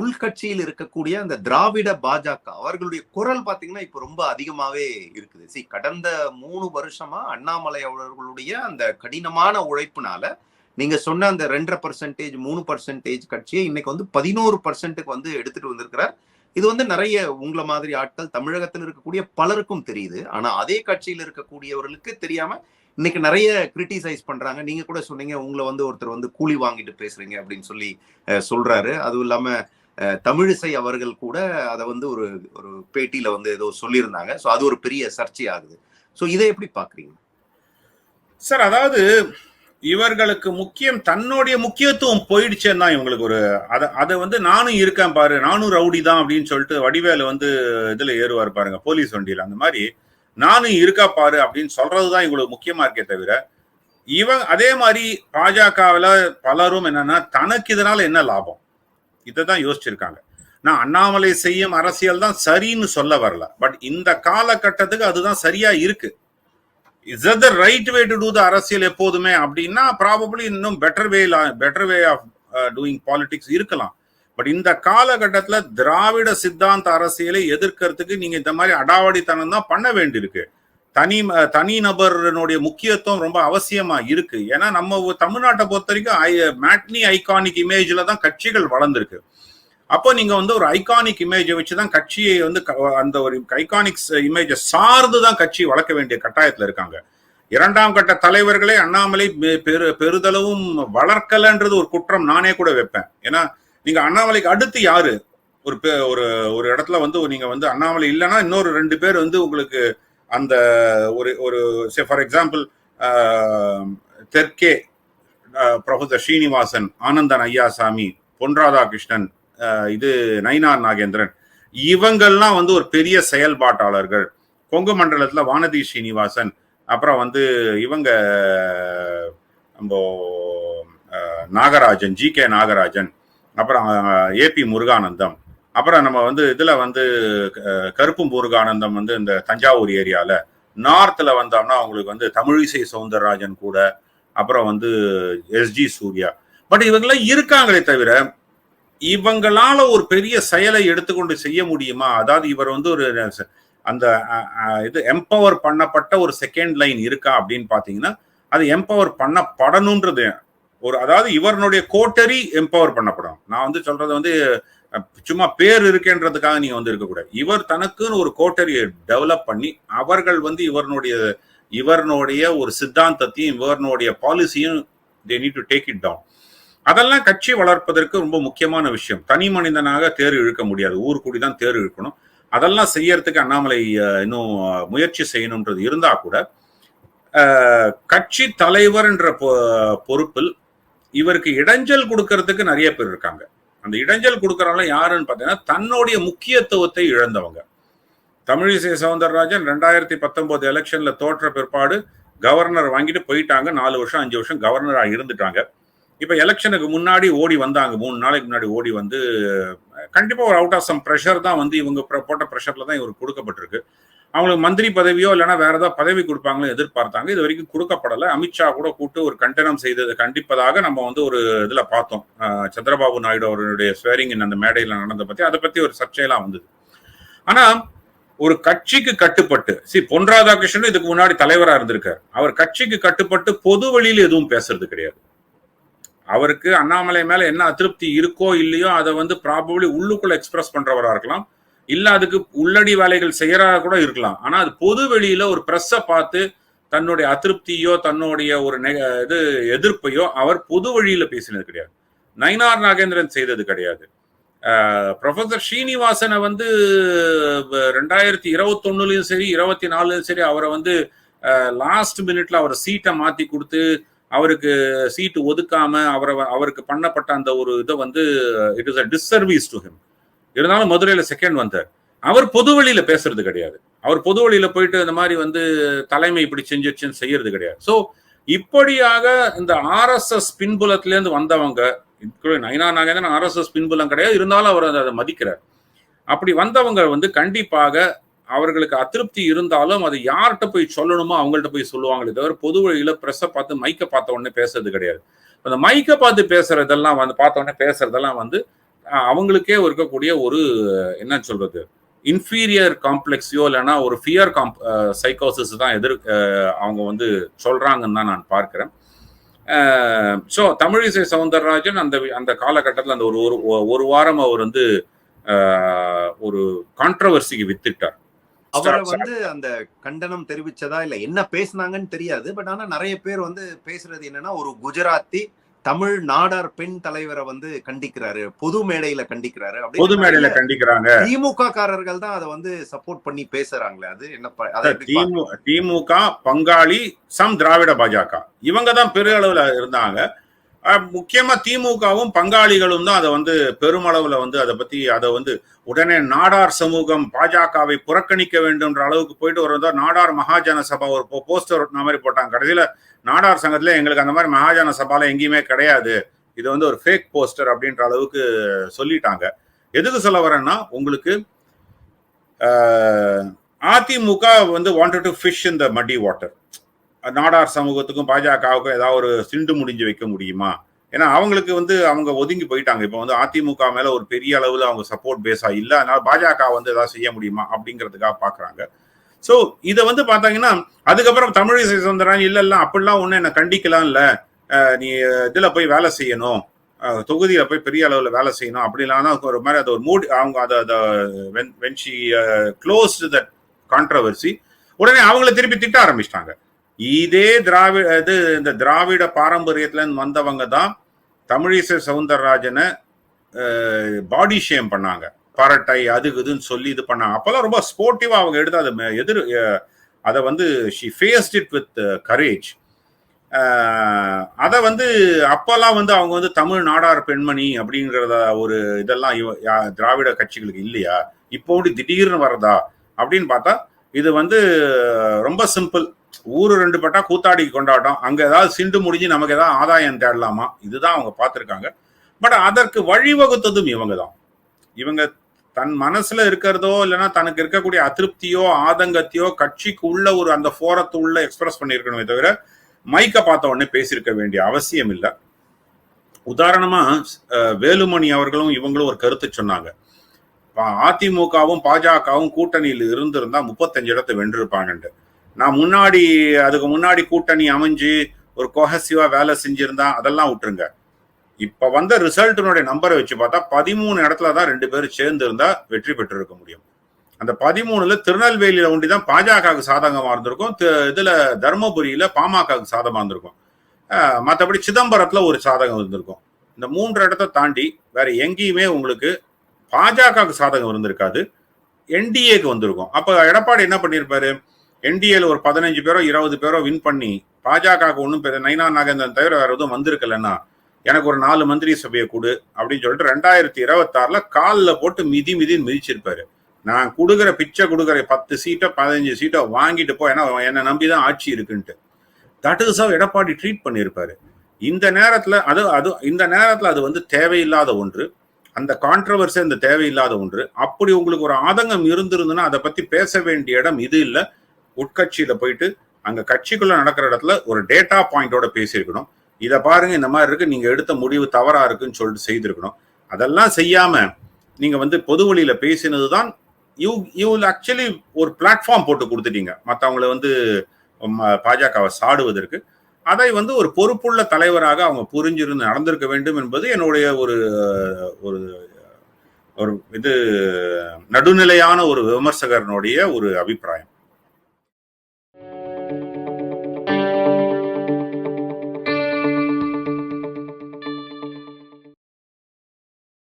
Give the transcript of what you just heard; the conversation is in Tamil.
உள்கட்சியில் இருக்கக்கூடிய அந்த திராவிட பாஜக அவர்களுடைய குரல் பாத்தீங்கன்னா இப்ப ரொம்ப அதிகமாவே இருக்குது. சி கடந்த மூணு வருஷமா அண்ணாமலை அவர்களுடைய அந்த கடினமான உழைப்புனால நீங்க சொன்ன அந்த ரெண்டரை பர்சன்டேஜ் மூணு பர்சன்டேஜ் கட்சியை இன்னைக்கு வந்து பதினோரு பர்சன்ட்டுக்கு வந்து எடுத்துட்டு வந்திருக்கிறார். இது வந்து நிறைய உங்களை மாதிரி ஆட்கள் தமிழகத்தில் இருக்கக்கூடிய பலருக்கும் தெரியுது. ஆனா அதே கட்சியில் இருக்கக்கூடியவர்களுக்கு தெரியாம இன்னைக்கு நிறைய கிரிட்டிசைஸ் பண்றாங்க. நீங்க கூட சொன்னீங்க உங்களை வந்து ஒருத்தர் வந்து கூலி வாங்கிட்டு பேசுறீங்க அப்படின்னு சொல்லி சொல்றாரு. அதுவும் இல்லாம தமிழிசை அவர்கள் கூட அதை வந்து ஒரு ஒரு பேட்டியில வந்து ஏதோ சொல்லியிருந்தாங்க. ஸோ அது ஒரு பெரிய சர்ச்சை ஆகுது ஸோ இதை எப்படி பாக்குறீங்க சார் அதாவது இவர்களுக்கு முக்கியம் தன்னுடைய முக்கியத்துவம் போயிடுச்சேன்னு தான் இவங்களுக்கு ஒரு அதை அதை வந்து நானும் இருக்கேன் பாரு நானும் ரவுடி தான் அப்படின்னு சொல்லிட்டு வடிவேல வந்து இதுல ஏறுவார் பாருங்க போலீஸ் வண்டியில. அந்த மாதிரி நானும் இருக்கா பாரு அப்படின்னு சொல்றதுதான் இவங்களுக்கு முக்கியமா இருக்கே தவிர இவன் அதே மாதிரி பாஜகவில் பலரும் என்னன்னா தனக்கு இதனால என்ன லாபம்? இதை தான் யோசிச்சிருக்காங்க. நான் அண்ணாமலை செய்யும் அரசியல் தான் சரின்னு சொல்ல வரல. பட் இந்த காலகட்டத்துக்கு அதுதான் சரியா இருக்கு. Is the right way to do the அரசியல் எப்போதுமே? அப்படின்னா ப்ராபபிளி இன்னும் better way better way of doing politics இருக்கலாம். பட் இந்த காலகட்டத்துல திராவிட சித்தாந்த அரசியலை எதிர்க்கிறதுக்கு நீங்க இந்த மாதிரி அடாவடித்தனம் தான் பண்ண வேண்டியிருக்கு. தனி தனி நபருடைய முக்கியத்துவம் ரொம்ப அவசியமா இருக்கு. ஏன்னா நம்ம தமிழ்நாட்டை பொறுத்த வரைக்கும் மேட்னி ஐகானிக் இமேஜ்ல தான் கட்சிகள் வளர்ந்துருக்கு. அப்போ நீங்க வந்து ஒரு ஐகானிக் இமேஜை வச்சுதான் கட்சியை வந்து அந்த ஒரு ஐகானிக்ஸ் இமேஜை சார்ந்து தான் கட்சி வளர்க்க வேண்டிய கட்டாயத்துல இருக்காங்க. இரண்டாம் கட்ட தலைவர்களே அண்ணாமலை பெரு பெருதளவும் வளர்க்கலன்றது ஒரு குற்றம் நானே கூட வைப்பேன். ஏன்னா நீங்க அண்ணாமலைக்கு அடுத்து யாரு? ஒரு ஒரு ஒரு இடத்துல வந்து நீங்க வந்து அண்ணாமலை இல்லைன்னா இன்னொரு ரெண்டு பேர் வந்து உங்களுக்கு அந்த ஒரு ஒரு ஃபார் எக்ஸாம்பிள் தெற்கே ப்ரொஃபசர் ஸ்ரீனிவாசன் ஆனந்தன் ஐயாசாமி பொன் ராதாகிருஷ்ணன் இது நயினார் நாகேந்திரன். இவங்கள்லாம் வந்து ஒரு பெரிய செயல்பாட்டாளர்கள். கொங்கு மண்டலத்தில் வானதி ஸ்ரீனிவாசன் அப்புறம் வந்து இவங்க நம்ம நாகராஜன் ஜி கே நாகராஜன் அப்புறம் ஏபி முருகானந்தம். அப்புறம் நம்ம வந்து இதுல வந்து கருப்பு முருகானந்தம் வந்து இந்த தஞ்சாவூர் ஏரியால. நார்த்ல வந்தோம்னா அவங்களுக்கு வந்து தமிழிசை சவுந்தரராஜன் கூட அப்புறம் வந்து எஸ்ஜி சூர்யா. பட் இவங்கெல்லாம் இருக்காங்களே தவிர இவங்களால ஒரு பெரிய செயலை எடுத்துக்கொண்டு செய்ய முடியுமா? அதாவது இவர் வந்து ஒரு அந்த இது எம்பவர் பண்ணப்பட்ட ஒரு செகண்ட் லைன் இருக்கா அப்படின்னு பாத்தீங்கன்னா அது எம்பவர் பண்ணப்படணுன்றது ஒரு அதாவது இவருடைய கோட்டரி எம்பவர் பண்ணப்படும். நான் வந்து சொல்றது வந்து சும்மா பேர் இருக்கேன்றதுக்காக நீங்க வந்து இருக்கக்கூடாது இவர் தனக்குன்னு ஒரு கோட்டரியை டெவலப் பண்ணி அவர்கள் வந்து இவருடைய இவருடைய ஒரு சித்தாந்தத்தையும் இவருடைய பாலிசியும் they need to take it down அதெல்லாம் கட்சி வளர்ப்பதற்கு ரொம்ப முக்கியமான விஷயம். தனி மனிதனாக தேர் இழுக்க முடியாது. ஊர் கூடி தான் தேர் இழுக்கணும். அதெல்லாம் செய்யறதுக்கு அண்ணாமலை இன்னும் முயற்சி செய்யணுன்றது இருந்தா கூட கட்சி தலைவர் என்ற பொறுப்பில் இவருக்கு இடைஞ்சல் கொடுக்கறதுக்கு நிறைய பேர் இருக்காங்க. அந்த இடைஞ்சல் கொடுக்கறவங்க யாருன்னு பார்த்தீங்கன்னா தன்னுடைய முக்கியத்துவத்தை இழந்தவங்க. தமிழிசை சவுந்தரராஜன் ரெண்டாயிரத்தி பத்தொன்பது எலெக்ஷன்ல தோற்ற பிற்பாடு கவர்னர் வாங்கிட்டு போயிட்டாங்க. நாலு வருஷம் அஞ்சு வருஷம் கவர்னராக இருந்துட்டாங்க. இப்போ எலெக்ஷனுக்கு முன்னாடி ஓடி வந்தாங்க. மூணு நாளைக்கு முன்னாடி ஓடி வந்து கண்டிப்பாக ஒரு அவுட் ஆஃப் சம் ப்ரெஷர் தான் வந்து இவங்க போட்ட ப்ரெஷரில் தான் இவருக்கு கொடுக்கப்பட்டிருக்கு. அவங்களுக்கு மந்திரி பதவியோ இல்லைன்னா வேற ஏதாவது பதவி கொடுப்பாங்களோ எதிர்பார்த்தாங்க. இது வரைக்கும் கொடுக்கப்படலை. அமித்ஷா கூட கூட்டு ஒரு கண்டனம் செய்தது கண்டிப்பதாக நம்ம வந்து ஒரு இதுல பார்த்தோம். சந்திரபாபு நாயுடு அவருடைய ஸ்வேரிங் அந்த மேடையில் நடந்த பத்தி அதை பத்தி ஒரு சர்ச்சையெல்லாம் வந்தது. ஆனா ஒரு கட்சிக்கு கட்டுப்பட்டு சி பொன் ராதாகிருஷ்ணன் இதுக்கு முன்னாடி தலைவரா இருந்திருக்காரு. அவர் கட்சிக்கு கட்டுப்பட்டு பொது வழியில் எதுவும் பேசுறது கிடையாது. அவருக்கு அண்ணாமலை மேல என்ன அதிருப்தி இருக்கோ இல்லையோ அதை வந்து ப்ராபபிளி உள்ளுக்குள்ள எக்ஸ்பிரஸ் பண்றவரா இருக்கலாம். இல்ல அதுக்கு உள்ளடி வேலைகள் செய்யறதா கூட இருக்கலாம். ஆனா அது பொது வெளியில ஒரு பிரஸ்ஸ பார்த்து தன்னுடைய அதிருப்தியோ தன்னுடைய ஒரு இது எதிர்ப்பையோ அவர் பொது வழியில பேசினது கிடையாது. நயனார் நாகேந்திரன் செய்தது கிடையாது. ப்ரொஃபசர் ஸ்ரீனிவாசனை வந்து ரெண்டாயிரத்தி இருபத்தொன்னுலையும் சரி இருபத்தி நாலுலயும் சரி அவரை வந்து லாஸ்ட் மினிட்ல அவரை சீட்டை மாத்தி கொடுத்து அவருக்கு சீட்டு ஒதுக்காம அவரை அவருக்கு பண்ணப்பட்ட அந்த ஒரு இதை வந்து it is a disservice to him இருந்தாலும் மதுரையில செகண்ட் வந்தார். அவர் பொது வழியில பேசுறது கிடையாது. அவர் பொது வழியில போயிட்டு இந்த மாதிரி வந்து தலைமை இப்படி செஞ்சிருச்சுன்னு செய்யறது கிடையாது. ஸோ இப்படியாக இந்த ஆர்எஸ்எஸ் பின்புலத்துல இருந்து வந்தவங்க நைனா நாகேந்திரன் ஆர்எஸ்எஸ் பின்புலம் கிடையாது. இருந்தாலும் அவர் அதை மதிக்கிறார். அப்படி வந்தவங்க வந்து கண்டிப்பாக அவர்களுக்கு அதிருப்தி இருந்தாலும் அது யார்கிட்ட போய் சொல்லணுமோ அவங்கள்ட்ட போய் சொல்லுவாங்களே தவிர பொது வழியில ப்ரெஸ்ஸை பார்த்து மைக்கை பார்த்த உடனே பேசுறது கிடையாது. அந்த மைக்கை பார்த்து பேசுறதெல்லாம் வந்து பார்த்த உடனே பேசுறதெல்லாம் வந்து அவங்களுக்கே இருக்கக்கூடிய ஒரு என்ன சொல்றது இன்ஃபீரியர் காம்ப்ளெக்ஸியோ இல்லைன்னா ஒரு ஃபியர் காம்ப் சைக்கோசிஸ் தான் எதிர் அவங்க வந்து சொல்றாங்கன்னு தான் நான் பார்க்கிறேன். ஸோ தமிழிசை சவுந்தரராஜன் அந்த அந்த காலகட்டத்தில் அந்த ஒரு ஒரு ஒரு வாரம் அவர் வந்து ஒரு கான்ட்ரவர்சிக்கு வித்துட்டார். அவரை வந்து அந்த கண்டனம் தெரிவிச்சதா இல்ல என்ன பேசுனாங்கன்னு தெரியாது பட் ஆனா நிறைய பேர் வந்து பேசுறது என்னன்னா ஒரு குஜராத்தி தமிழ் நாடார் பெண் தலைவரை வந்து கண்டிக்கிறாரு. பொது மேடையில கண்டிக்கிறாரு. பொது மேடையில கண்டிக்கிறாங்க. திமுக காரர்கள் தான் அதை வந்து சப்போர்ட் பண்ணி பேசுறாங்களே. அது என்ன திமுக பங்காளி சம் திராவிட பாஜக. இவங்க தான் பெரிய அளவுல இருந்தாங்க. முக்கியமா திமுகவும் பங்காளிகளும் தான் அதை வந்து பெருமளவுல வந்து அதை பத்தி அதை வந்து உடனே நாடார் சமூகம் பாஜகவை புறக்கணிக்க வேண்டும்ன்ற அளவுக்கு போயிட்டு ஒரு நாடார் மகாஜன சபா ஒரு போஸ்டர் ஒட்டின மாதிரி போட்டாங்க. கடைசியில நாடார் சங்கத்துல எங்களுக்கு அந்த மாதிரி மகாஜன சபால எங்கேயுமே கிடையாது. இது வந்து ஒரு ஃபேக் போஸ்டர் அப்படின்ற அளவுக்கு சொல்லிட்டாங்க. எதுக்கு சொல்ல வரேன்னா உங்களுக்கு அதிமுக வந்து wanted to fish in the muddy water Nadar சமூகத்துக்கும் பாஜகவுக்கும் ஏதாவது ஒரு சிண்டு முடிஞ்சு வைக்க முடியுமா? ஏன்னா அவங்களுக்கு வந்து அவங்க ஒதுங்கி போயிட்டாங்க. இப்போ வந்து அதிமுக மேல ஒரு பெரிய அளவில் அவங்க சப்போர்ட் பேஸா இல்லை. அதனால பாஜக வந்து ஏதாவது செய்ய முடியுமா? அப்படிங்கிறதுக்காக பாக்குறாங்க. ஸோ இதை வந்து பார்த்தாங்கன்னா அதுக்கப்புறம் தமிழிசை சுதந்திரம் இல்லை இல்லை அப்படிலாம் ஒன்றும் என்ன கண்டிக்கலாம் இல்லை. நீ இதில் போய் வேலை செய்யணும். தொகுதியில் போய் பெரிய அளவில் வேலை செய்யணும். அப்படிலாம் தான் ஒரு மாதிரி அது ஒரு மூடி அவங்க அதை அதை when she close that controversy உடனே அவங்கள திருப்பி திட்ட ஆரம்பிச்சிட்டாங்க. இதே திராவிட இது இந்த திராவிட பாரம்பரியத்துலேருந்து வந்தவங்க தான் தமிழிசை சவுந்தரராஜனை பாடி ஷேம் பண்ணாங்க. பரட்டை அது இதுன்னு சொல்லி இது பண்ணாங்க. அப்பெல்லாம் ரொம்ப ஸ்போர்ட்டிவா அவங்க எடுத்து அதை எதிர் அதை வந்து she faced it with courage அதை வந்து அப்போல்லாம் வந்து அவங்க வந்து தமிழ் நாடார் பெண்மணி அப்படிங்கிறத ஒரு இதெல்லாம் இவ- யா- திராவிட கட்சிகளுக்கு இல்லையா? இப்போ திடீர்னு வரதா? அப்படின்னு பார்த்தா இது வந்து ரொம்ப சிம்பிள் ஊரு ரெண்டு பட்டா கூத்தாடி கொண்டாட்டம். அங்க ஏதாவது சிண்டு முடிஞ்சு நமக்கு ஏதாவது ஆதாயம் தேடலாமா? இதுதான் அவங்க பார்த்திருக்காங்க. பட் அதற்கு வழிவகுத்ததும் இவங்க தான் இவங்க தன் மனசுல இருக்கிறதோ இல்லைன்னா தனக்கு இருக்கக்கூடிய அதிருப்தியோ ஆதங்கத்தையோ கட்சிக்கு உள்ள ஒரு அந்த போரத்து உள்ள எக்ஸ்பிரஸ் பண்ணியிருக்கணுமே தவிர மைக்க பார்த்த உடனே பேசியிருக்க வேண்டிய அவசியம் இல்லை. உதாரணமா அஹ், வேலுமணி அவர்களும் இவங்களும் ஒரு கருத்து சொன்னாங்க. அதிமுகவும் பாஜகவும் கூட்டணியில் இருந்திருந்தா முப்பத்தஞ்சு இடத்தை வென்றிருப்பாங்கன்ட்டு. நான் முன்னாடி அதுக்கு முன்னாடி கூட்டணி அமைஞ்சு ஒரு கொஹசிவா வேலை செஞ்சிருந்தான் அதெல்லாம் விட்டுருங்க. இப்ப வந்த ரிசல்ட்டினுடைய நம்பரை வச்சு பார்த்தா பதிமூணு இடத்துல தான் ரெண்டு பேரும் சேர்ந்து இருந்தா வெற்றி பெற்று இருக்க முடியும். அந்த பதிமூணுல திருநெல்வேலியில ஒண்டி தான் பாஜகவுக்கு சாதகமா இருந்திருக்கும். இதுல தருமபுரியில பாமகவுக்கு சாதகமா இருந்திருக்கும். மற்றபடி சிதம்பரத்துல ஒரு சாதகம் இருந்திருக்கும். இந்த மூன்று இடத்த தாண்டி வேற எங்கேயுமே உங்களுக்கு பாஜகவுக்கு சாதகம் இருந்திருக்காது. என்டிஏக்கு வந்திருக்கும். அப்ப எடப்பாடி என்ன பண்ணியிருப்பாரு? என்டிஏல ஒரு பதினஞ்சு பேரோ இருபது பேரோ வின் பண்ணி பாஜகவுக்கு ஒன்றும் பெரிய நைனா நாகேந்திரன் தவிர வேற எதுவும் வந்திருக்கலன்னா எனக்கு ஒரு நாலு மந்திரி சபையை கொடு அப்படின்னு சொல்லிட்டு ரெண்டாயிரத்தி இருபத்தாறுல காலில் போட்டு மிதி மிதின்னு மிதிச்சிருப்பாரு. நான் கொடுக்குற பிச்சை கொடுக்குற பத்து சீட்டோ பதினஞ்சு சீட்டோ வாங்கிட்டு போ ஏன்னா என்னை நம்பி தான் ஆட்சி இருக்குன்ட்டு. தட் இஸ் எடப்பாடி ட்ரீட் பண்ணியிருப்பாரு இந்த நேரத்தில் அது அது இந்த நேரத்தில் அது வந்து தேவையில்லாத ஒன்று. அந்த கான்ட்ரவர்சி அந்த தேவையில்லாத ஒன்று. அப்படி உங்களுக்கு ஒரு ஆதங்கம் இருந்திருந்ததுன்னா அதை பற்றி பேச வேண்டிய இடம் இது இல்லை. உட்கட்சியில போயிட்டு அங்க கட்சிக்குள்ள நடக்கிற இடத்துல ஒரு டேட்டா பாயிண்டோட பேசியிருக்கணும். இதை பாருங்க இந்த மாதிரி இருக்கு நீங்க எடுத்த முடிவு தவறா இருக்குன்னு சொல்லிட்டு செய்திருக்கணும். அதெல்லாம் செய்யாம நீங்க வந்து பொது வழியில பேசினது தான் யூ யூ ஆக்சுவலி ஒரு பிளாட்ஃபார்ம் போட்டு கொடுத்துட்டீங்க. மற்றவங்களை வந்து பாஜகவை சாடுவதற்கு. அதை வந்து ஒரு பொறுப்புள்ள தலைவராக அவங்க புரிஞ்சிருந்து நடந்திருக்க வேண்டும் என்பது என்னுடைய ஒரு ஒரு ஒரு இது நடுநிலையான ஒரு விமர்சகரனுடைய ஒரு அபிப்பிராயம்.